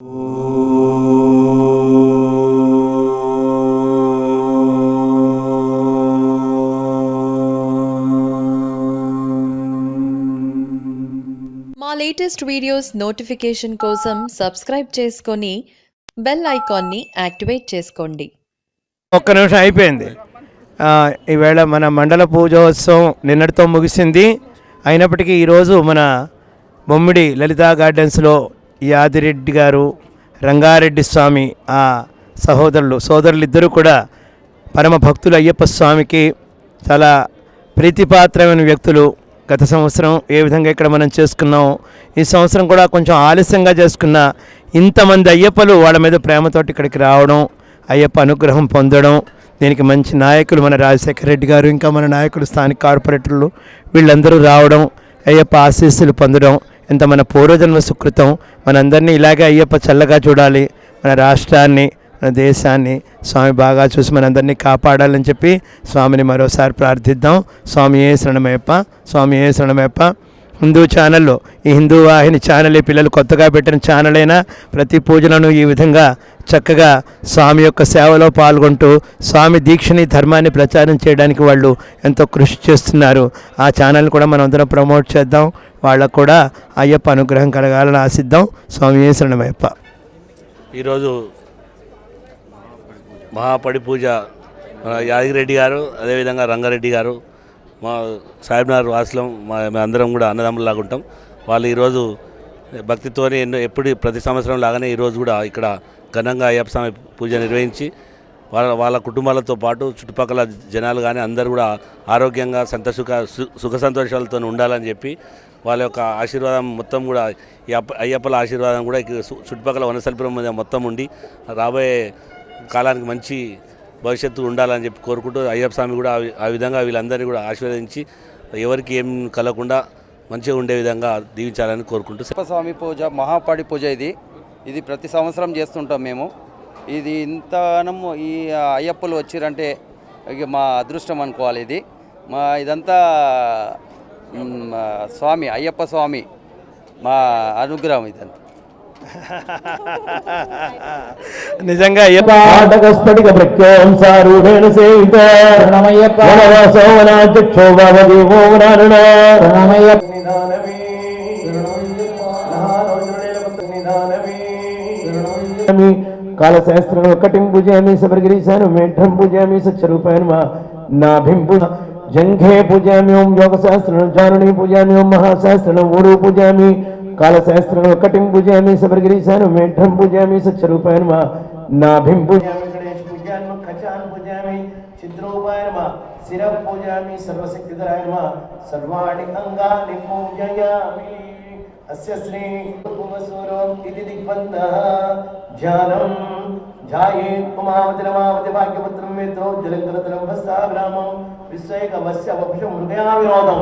మా latest videos notification కోసం subscribe చేసుకొని బెల్ ఐకాన్ని యాక్టివేట్ చేసుకోండి. ఒక్క నిమిషం అయిపోయింది. ఈవేళ మన మండల పూజోత్సవం నిన్నటితో ముగిసింది. అయినప్పటికీ ఈరోజు మన బొమ్మిడి లలితా గార్డెన్స్లో యాదిరెడ్డి గారు రంగారెడ్డి స్వామి ఆ సహోదరులు సోదరులు ఇద్దరు కూడా పరమ భక్తులు అయ్యప్ప స్వామికి చాలా ప్రీతిపాత్రమైన వ్యక్తులు. గత సంవత్సరం ఏ విధంగా ఇక్కడ మనం చేసుకున్నాం ఈ సంవత్సరం కూడా కొంచెం ఆలస్యంగా చేసుకున్న ఇంతమంది అయ్యప్పలు వాళ్ళ మీద ప్రేమతోటి ఇక్కడికి రావడం అయ్యప్ప అనుగ్రహం పొందడం దీనికి మంచి నాయకులు మన రాజశేఖర రెడ్డి గారు ఇంకా మన నాయకులు స్థానిక కార్పొరేటర్లు వీళ్ళందరూ రావడం అయ్యప్ప ఆశీస్సులు పొందడం ఇంత మన పూర్వజన్మ సుకృతం మనందరినీ ఇలాగే అయ్యప్ప చల్లగా చూడాలి మన రాష్ట్రాన్ని మన దేశాన్ని స్వామి బాగా చూసి మనందరినీ కాపాడాలని చెప్పి స్వామిని మరోసారి ప్రార్థిద్దాం. స్వామి ఏ శరణమయ్యప్ప? స్వామి ఏ శరణమయ్యప్ప? హిందూ ఛానల్లో. ఈ హిందూ వాహిని ఛానలే పిల్లలు కొత్తగా పెట్టిన ఛానల్ అయినా ప్రతి పూజలను ఈ విధంగా చక్కగా స్వామి యొక్క సేవలో పాల్గొంటూ స్వామి దీక్షని ధర్మాన్ని ప్రచారం చేయడానికి వాళ్ళు ఎంతో కృషి చేస్తున్నారు. ఆ ఛానల్ కూడా మనం అందరం ప్రమోట్ చేద్దాం. వాళ్ళకు కూడా అయ్యప్ప అనుగ్రహం కలగాలని ఆశిద్దాం. స్వామి శరణమయ్యప్ప. ఈరోజు మహాపడి పూజ యాదగిరెడ్డి గారు అదేవిధంగా రంగారెడ్డి గారు మా సాహిబ్నగర్ వాసులం మా అందరం కూడా అన్నదమ్ములాగా ఉంటాం. వాళ్ళు ఈరోజు భక్తితోనే ఎన్నో ఎప్పుడు ప్రతి సంవత్సరం లాగానే ఈరోజు కూడా ఇక్కడ ఘనంగా అయ్యప్ప స్వామి పూజ నిర్వహించి వాళ్ళ వాళ్ళ కుటుంబాలతో పాటు చుట్టుపక్కల జనాలు కానీ అందరూ కూడా ఆరోగ్యంగా సంతసుఖ సు- సుఖ సంతోషాలతో ఉండాలని చెప్పి వాళ్ళ యొక్క ఆశీర్వాదం మొత్తం కూడా ఈ అప్ప అయ్యప్పల ఆశీర్వాదం కూడా చుట్టుపక్కల వనసల్పురం మొత్తం ఉండి రాబోయే కాలానికి మంచి భవిష్యత్తు ఉండాలని చెప్పి కోరుకుంటూ అయ్యప్ప స్వామి కూడా ఆ విధంగా వీళ్ళందరినీ కూడా ఆశీర్వదించి ఎవరికి ఏం కలగకుండా మంచిగా ఉండే విధంగా దీవించాలని కోరుకుంటూ అయ్యప్ప స్వామి పూజ మహాపాడి పూజ ఇది. ఇది ప్రతి సంవత్సరం చేస్తుంటాం మేము. ఇది ఇంతనం ఈ అయ్యప్పలు వచ్చిరంటే ఇక మా అదృష్టం అనుకోవాలి ఇది. మా ఇదంతా స్వామి అయ్యప్ప స్వామి మా అనుగ్రహం ఇదంతా. నిజంగా అయ్యప్ప. ఆటకస్ఫటిక ప్రత్యోంసారూఢేణ సేవిత ప్రణమయ్యప్ప. సోమనాధ్యక్షో భవదేవో నారాయణ కాలశాస్త్రం ఒకటిం పూజయామి సబర్గిరీశాను మేఢం పూజయామి సచ్చరూపాయన మా నాభిం పూజ జంఘే పూజయామి ఓం యోగశాస్త్రం జానుని పూజయామి ఓం మహాశాస్త్రం ఊరు పూజయామి కాలశాస్త్రం ఒకటిం పూజయామి సబర్గిరీశాను మేఢం పూజయామి సచ్చరూపాయన మా నాభిం పూజయామి గణేష్ పూజయామి ఖచాన్ పూజయామి చిద్రూపాయ నమ శిర పూజయామి సర్వశక్తిధరాయ నమ సర్వాణి అంగాని పూజయామి అస్య శ్రీ భువసూరం ఇది దిగ్బంధః ధ్యానం ధ్యాయే ఉమావతి రమావతి భాగ్యపుత్రం మేత్రో జలంకరతరం భస్తాభిరామం విశ్వైకమస్య వపుషం హృదయా వినోదం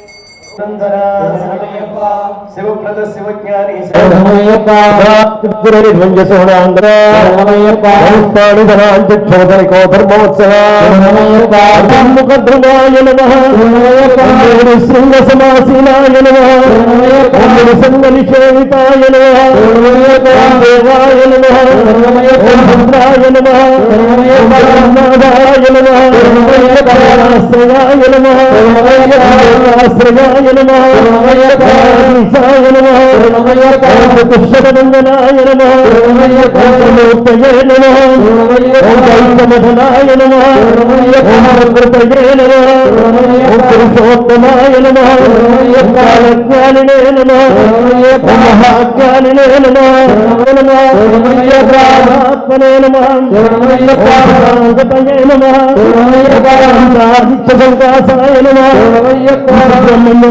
ಶಿವಪ್ರದ ಶಿವಜ್ಞಾನಿ ಧರ್ಮೋತ್ಸವ ಮುಖದ್ರಮಾಯ ನಮಃ ಶೃಂಗ ಸಮಾಸೀನಾಯ ನಮಃ ಸಂಘ ನಿಷೇಧಿತಾಯ ನಮಃ ದೇವಾಯ ನಮಃ ಭದ್ರಾಯ ನಮಃ ನಾದಾಯ ನಮಃ ಆಶ್ರಯಾಯ ನಮಃ ಆಶ್ರಯಾಯ నమ నమ కాలజ్ఞానినే నమ మహాజ్ఞానినే నమ ఆత్మనే నమ గతయే నమ సంకాసాయ నమ నమ నమ నమ నమ నమ నమ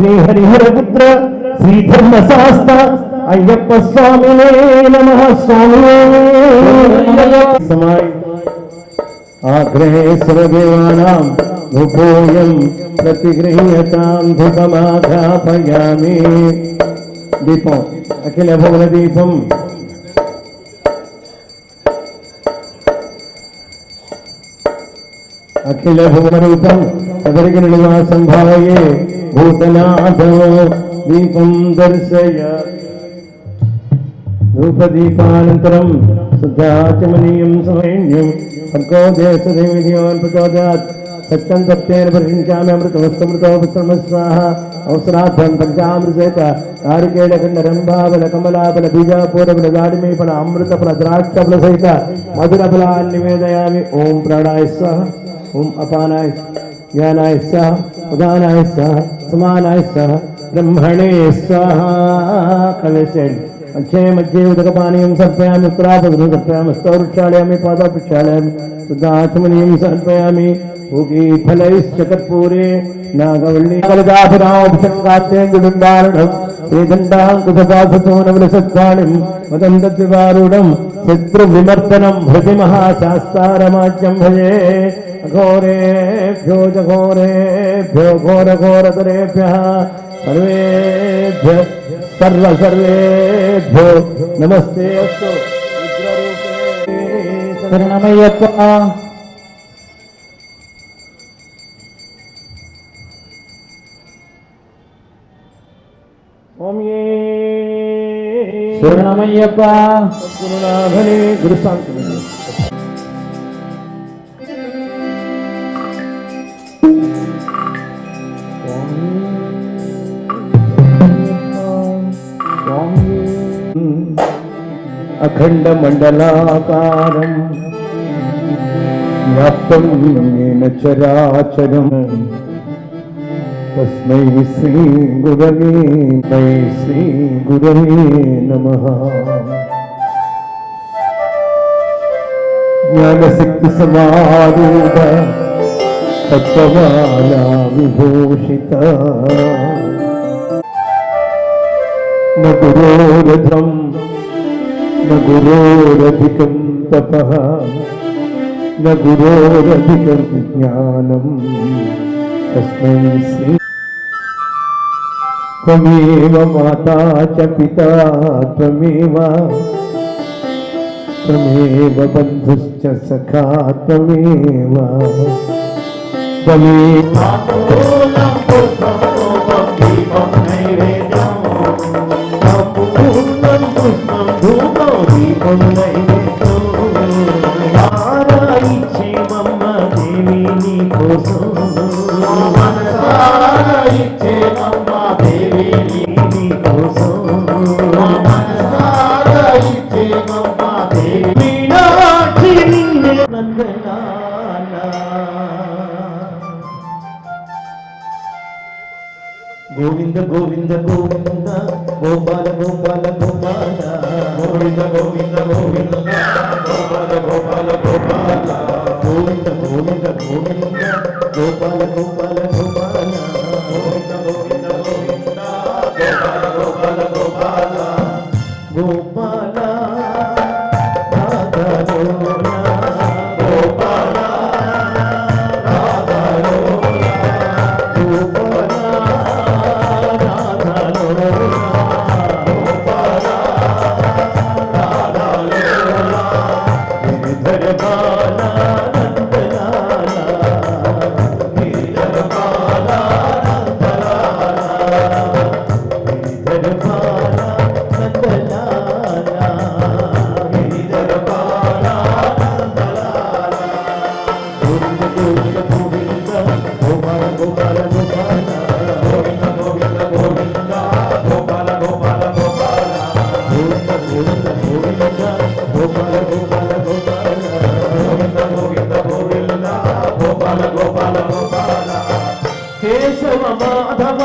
श्री हरिहरपुत्र श्री धर्मशास्त्र अय्यप स्वामी नम स्वामी आग्रह सर्वदेवाना दीप अखिल भवन दीपम अखिल भवन रूपम अदरगिवासं भावे తప్తేన పరిశించామి అమృతమస్తమృతోపశ్రమ స్వాహ అవసరార్థం పంచామృతేత కారికేడ ఖండ రంభాబల కమలాబల బీజాపూరబల దాడిమీపల అమృతఫల ద్రాక్షఫల సహిత మధుర ఫలాన్ని నివేదయామి ఓం ప్రాణాయ స్వాహ ఓం అపానాయ జ్ఞానాయ స్వాహ ఉదానాయ స్వాహ ತಸ್ಮಾನಾಯ ಸಹ ಬ್ರಹ್ಮಣೇ ಸ್ವಾಹಾ ಕಳಿಸೇಳಿ ಮಧ್ಯೆ ಮಧ್ಯೆ ಉದಕಪಾನೀಯಂ ಸರ್ಪಯಾಮಿ ಉತ್ತರಾಪದನು ಸರ್ಪಯಾಮಿ ಸ್ತೌರುಕ್ಷಾಳಯಾಮಿ ಪಾದಾಪಿಕ್ಷಾಳಯಾಮಿ ಶುದ್ಧಾತ್ಮನೀಯಂ ಸರ್ಪಯಾಮಿ ಹೋಗಿ ಫಲೈಶ್ಚ ಕರ್ಪೂರೇ ನಾಗವಳ್ಳಿ ಕಲದಾಭಿರಾಭಿಷಂಗಾತ್ಯೇ ಗುಡುಂಬಾರಣಂ మదంతద్వివారుణం శత్రువిమర్దనం భృతి మహాశాస్తారమాజ్యం భజే అఘోరేభ్యో జఘోరేభ్యో ఘోరఘోరతరేభ్యः సర్వేభ్య సర్వ సర్వేభ్యో నమస్తే అస్తు శరణమయ్యప్ప ఓం శరణమయ్యప్ప గురునాథనే అఖండ మండలాకారం. వ్యాప్తం येन చరాచరం. తస్మై శ్రీ గురవే తై శ్రీ గురవే నమ. జ్ఞానశక్తి సమారూఢ తత్వమాలా విభూషిత. న గురోరథం న గురోరధికం తపః. న గురోరధికం జ్ఞానం. తస్మై శ్రీ త్వమేవ మాతా చ పితా త్వమేవ త్వమేవ బంధుశ్చ సఖా త్వమేవ త్వమేవ గోవింద గోవింద గోపాల గోపాల గోపాల గోవింద గోవింద గోవింద గోపాల గోపాల గోపాల గోవింద గోవింద గోవింద గోపాల గోపాల గోపాల గోవింద గోవింద గోవింద గోపాల గోపాల గోపాల గోపాల కేశవ మాధవ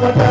Baba.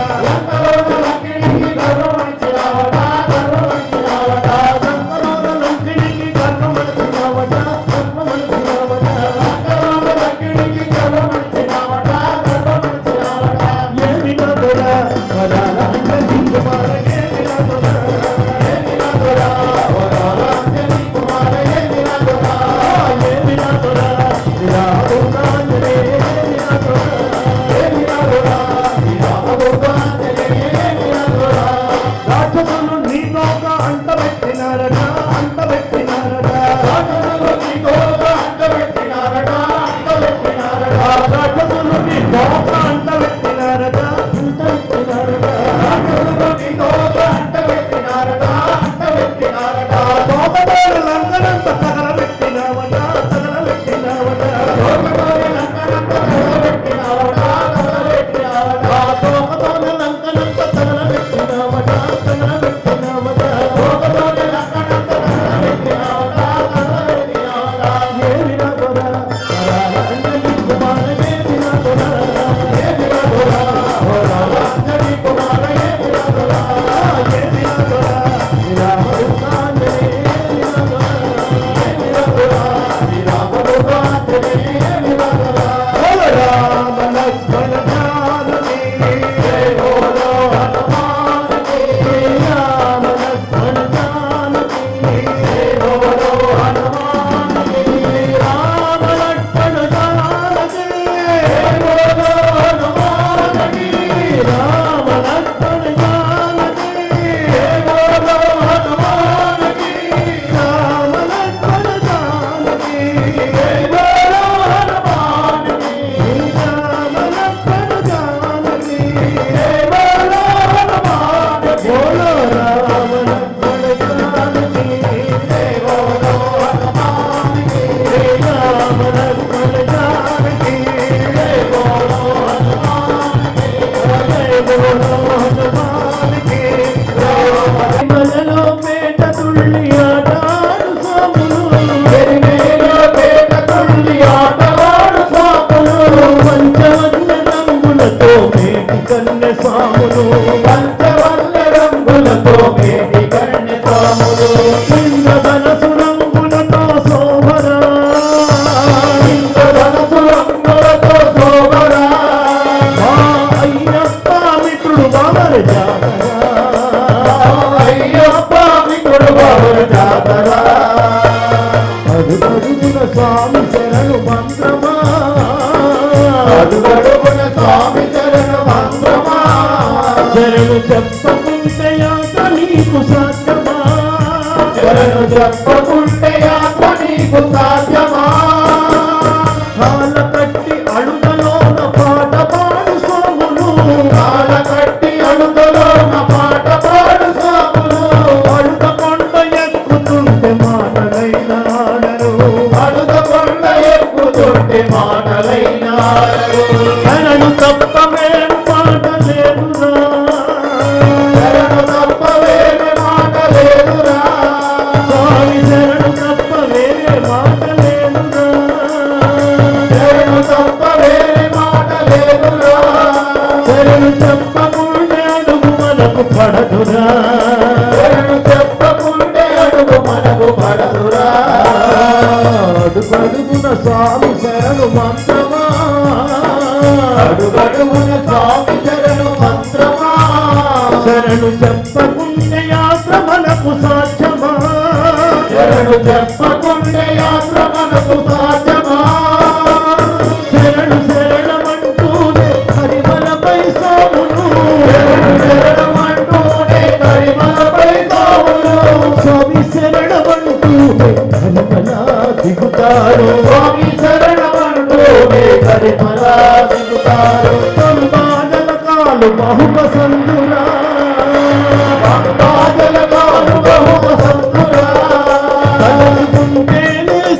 వాడు బహుపసంతురా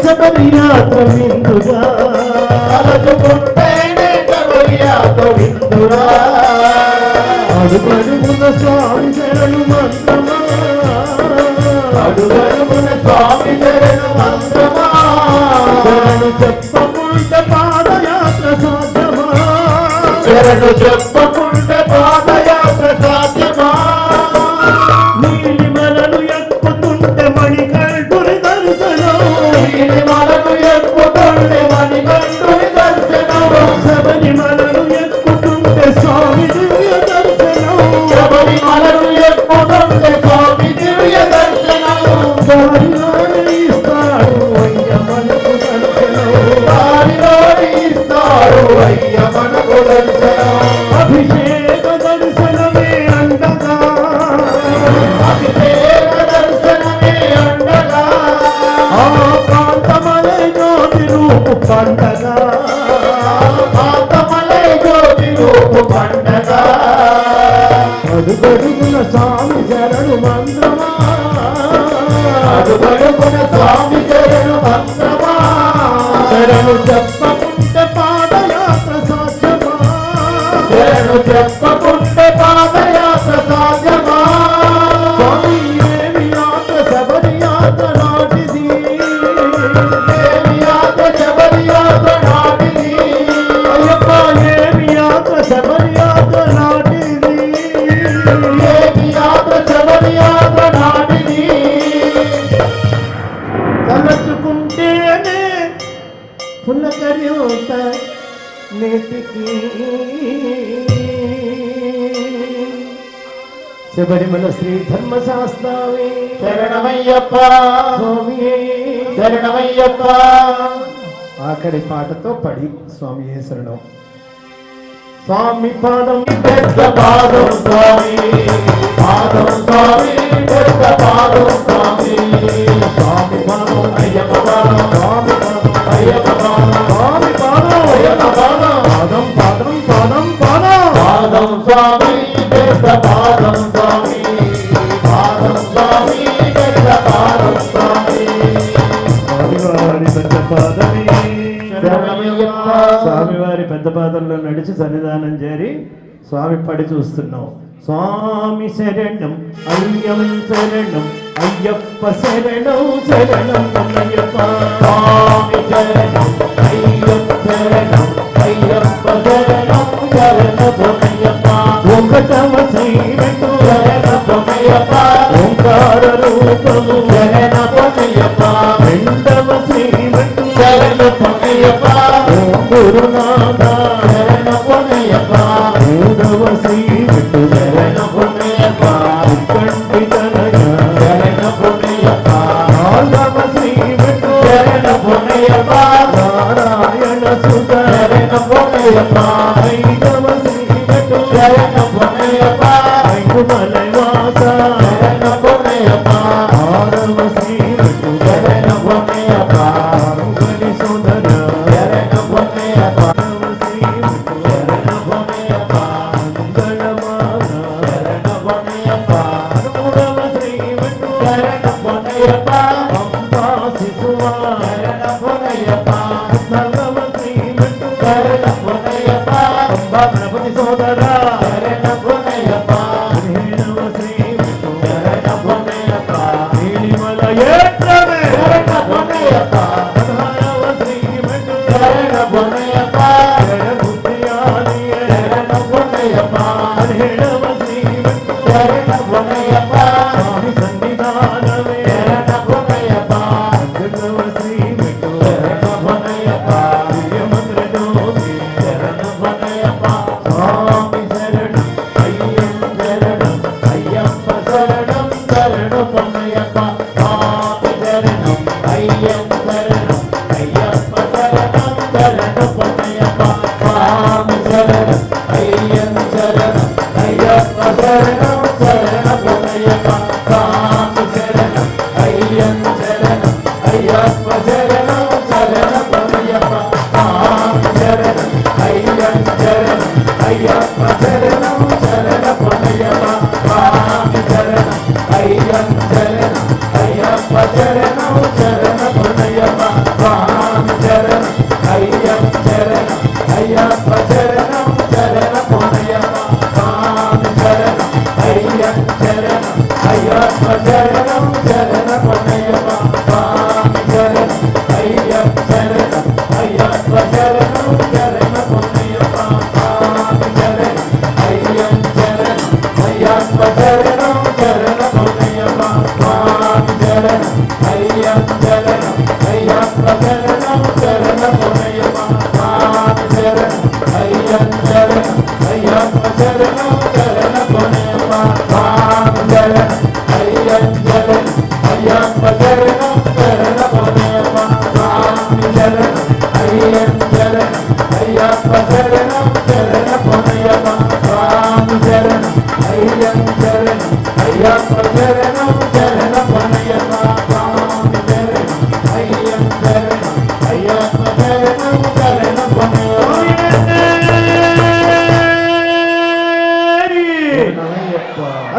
శబరియాత విందురా శబరియాత విందురా అడుగడుగున స్వామి శరణు మంత్రమా అడుగడుగున స్వామి శరణు మంత్రమా శరణు చెప్పముంట పాదయాత్ర సాధ్యమా? శరణు చెప్ప Sorry. శబరిమల శ్రీ ధర్మ శాస్త్రావి శరణమయ్యప్ప. స్వామి శరణమయ్యప్ప. ఆఖరి పాటతో పడి స్వామి శరణం. స్వామి పాదం పెద్ద పాదం స్వామి. పాదం స్వామి పెద్ద పాదం స్వామి. స్వామి పాదం అయ్యప్ప పాదం. స్వామి పాదం అయ్యప్ప పాదం. స్వామి పాదం అయ్యప్ప పాదం. పాదం పాదం పాదం పాదం. పాదం స్వామి పెద్ద పాదంలో నడిచి సన్నిధానం చేరి స్వామి పడి చూస్తున్నాం. స్వామి శరణం అయ్యం శరణం అయ్యప్ప శరణం శరణం అయ్యప్ప. స్వామి శరణం అయ్యప్ప శరణం అయ్యప్ప శరణం జగనపతియప్ప ఓంకార రూపము జగనపతియప్ప రెండవ శ్రీమతి శరణపతియప్ప ఓం గురునాథ శరణపతియప్ప మూడవ శ్రీమతి శరణపతియప్ప కంటితనయ శరణపతియప్ప నాలుగవ శ్రీమతి శరణపతియప్ప నారాయణ సుత శరణపతియప్ప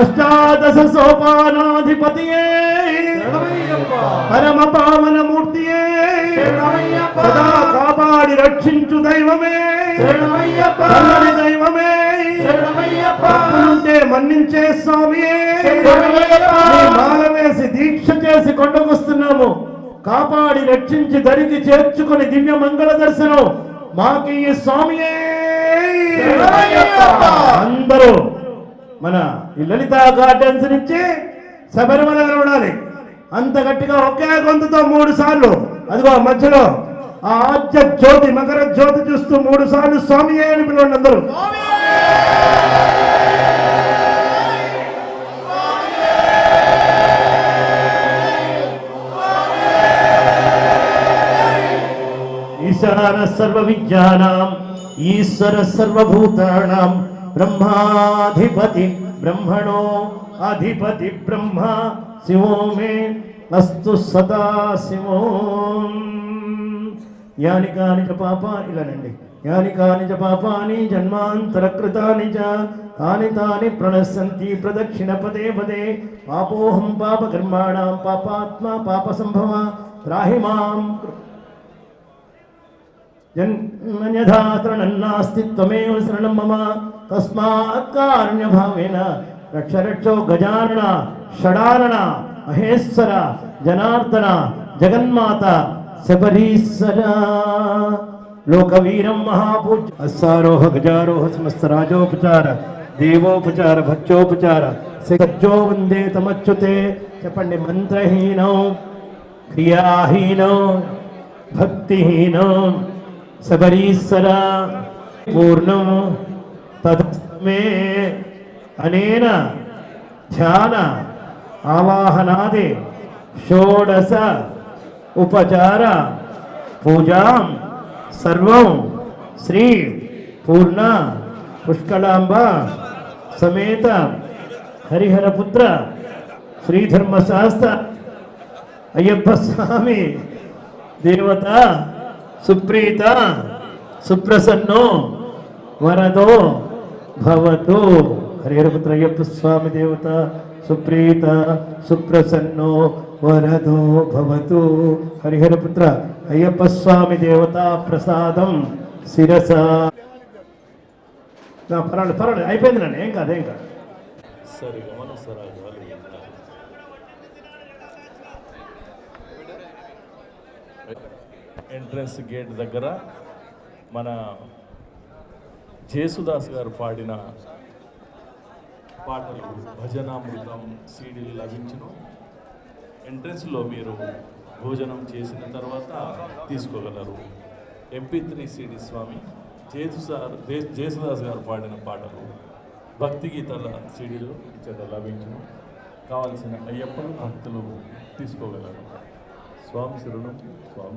అష్టాదశ సోపానాధిపతియే. పరమ పావన మూర్తియే. సదా కాపాడి రక్షించు దైవమే. దైవమే. తప్పులుంటే మన్నించే స్వామియే. నీ మాల వేసి దీక్ష చేసి కొండకొస్తున్నాము. కాపాడి రక్షించి దరికి చేర్చుకుని దివ్య మంగళ దర్శనం మాకి స్వామియే. అందరూ మన లలిత గార్డెన్స్ నుంచి శబరిమల ఉండాలి అంత గట్టిగా ఒకే గొంతుతో మూడు సార్లు. అదిగో మధ్యలో ఆ ఆద్య జ్యోతి మకర జ్యోతి చూస్తూ మూడు సార్లు స్వామి అని పిలవండి అందరూ. ఈశాన సర్వ విద్యానాం ఈశ్వర సర్వభూతానాం బ్రహ్మాధిపతి బ్రహ్మణో అధిపతి బ్రహ్మ శివో మే అస్తు సదా శివో యాని కాని చ పాపాని ఇలానండి యాని కాని పాపాని జన్మాంతర కృతాని చ తాని తాని ప్రణశ్యంతి ప్రదక్షిణ పదే పదే పాపోహం పాపకర్మాణం పాపాత్మ పాప సంభవ త్రాహి మాం కృ- జన్మన్యథాతరణన్నాస్తి త్వమేవ శరణం మమ तस्मात् कारुण्यभावेन रक्ष रक्षो गजानन षडारण महेश्वर, जनार्दन, जगन्माता, शबरीश्वर। लोकवीर महापूज असारोह गजारोह समस्त राजोपचार, देवोपचार भक्चोपचार सज्जो वंदे तमच्युते चपण्य मंत्रहीन, क्रियाहीन, भक्तिहीनो, शबरीश्वर पूर्ण తదస్తమే అనేన ధ్యాన ఆవాహనాది షోడశ ఉపచార పూజాం సర్వం శ్రీ పూర్ణ పుష్కళాంబ సమేత హరిహరపుత్ర శ్రీధర్మశాస్త్ర అయ్యప్ప స్వామి దేవత సుప్రీత సుప్రసన్నో వరదో భవతు హరిహరపుత్రయ్యప్ప స్వామి దేవత సుప్రీత సుప్రసన్నో వరదో భవతు హరిహరపుత్ర అయ్యప్ప స్వామి దేవత ప్రసాదం శిరస నా, పర్వాలేదు పర్వాలేదు అయిపోయింది నన్ను ఏం కాదు ఏం కాదు. సరే ఎంట్రన్స్ గేట్ దగ్గర మన జేసుదాస్ గారు పాడిన పాటలు భజనామృతం సీడీలు లభించును. ఎంట్రెన్స్లో మీరు భోజనం చేసిన తర్వాత తీసుకోగలరు. ఎంపీ త్రీ సిడి స్వామి జేసుసార్ జేసుదాస్ గారు పాడిన పాటలు భక్తి గీతాల సీడీలు ఇక్కడ లభించును. కావలసిన అయ్యప్పను భక్తులు తీసుకోగలరు. స్వామి శరణం స్వామి.